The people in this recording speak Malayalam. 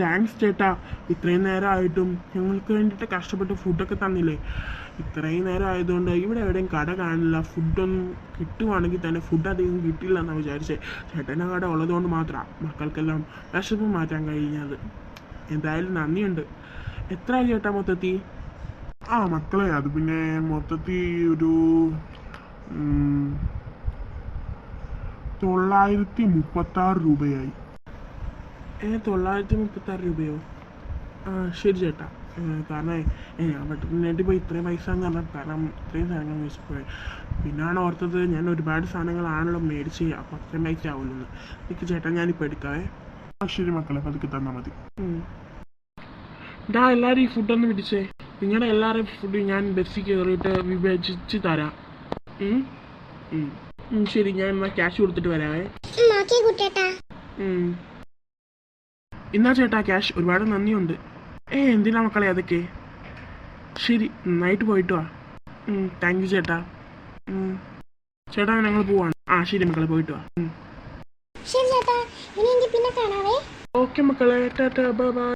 താങ്ക്സ് ചേട്ടാ. ഇത്രയും നേരമായിട്ടും ഞങ്ങൾക്ക് വേണ്ടിയിട്ട് കഷ്ടപ്പെട്ട് ഫുഡൊക്കെ തന്നില്ലേ? ഇത്രയും നേരം ആയതുകൊണ്ട് ഇവിടെ എവിടെയും കട കാണില്ല ഫുഡൊന്നും കിട്ടുവാണെങ്കിൽ തന്നെ ഫുഡ് അധികം കിട്ടില്ല എന്നാണ് വിചാരിച്ചത് ചേട്ടന്റെ കട ഉള്ളതുകൊണ്ട് മാത്രമാണ് മക്കൾക്കെല്ലാം വിശപ്പ് മാറ്റാൻ കഴിഞ്ഞത്. എന്തായാലും നന്ദിയുണ്ട്. എത്ര ചേട്ടാ മൊത്തത്തിൽ ആ മക്കളെ അത് പിന്നെ മൊത്തത്തിൽ ഒരു തൊള്ളായിരത്തി മുപ്പത്തി ആറ് രൂപയായി. തൊള്ളായിരത്തി മുപ്പത്തി ആറ് രൂപയോ? ആ ശരി ചേട്ടാ. ഏ, കാരണം ഏ, ഞാൻ പെട്ടെന്ന് പോയി ഇത്രയും പൈസ എന്ന് പറഞ്ഞാൽ കാരണം ഇത്രയും സാധനങ്ങൾ മേടിച്ചപ്പോയി പിന്നാണ് ഓർത്തത് ഞാൻ ഒരുപാട് സാധനങ്ങളാണല്ലോ മേടിച്ച് അപ്പോൾ അത്രയും പൈസ ആവുള്ളൂ എനിക്ക് ചേട്ടാ ഞാനിപ്പോൾ എടുക്കാവേ. ആ ശരി മക്കളെ പതുക്കെ തന്നാൽ മതി. ഉം. ഡാ എല്ലാവരും ഈ ഫുഡൊന്ന് പിടിച്ചേ. നിങ്ങളുടെ എല്ലാവരുടെയും ഫുഡ് ഞാൻ ബസ്സിൽ കയറിയിട്ട് വിഭജിച്ച് തരാം. ഉം? ഉം. ഉം, ശരി ഞാൻ എന്നാൽ ക്യാഷ് കൊടുത്തിട്ട് വരാവേ. കുട്ടേട്ടാ ഉം. എന്നാ ചേട്ടാ ക്യാഷ് ഒരുപാട് നന്ദിയുണ്ട്. ഏ എന്തിനാ മക്കളെ അതൊക്കെ? ശരി നന്നായിട്ട് പോയിട്ട് വാ. താങ്ക് യു ചേട്ടാ. ചേട്ടാ ഞങ്ങൾ പോവാണ് ആ ശരി മക്കളെ പോയിട്ട് വാ. ശരി ചേട്ടാ ഇനി പിന്നെ കാണാവേ. ഓക്കെ മക്കളെ ടാറ്റാ ബൈ ബൈ.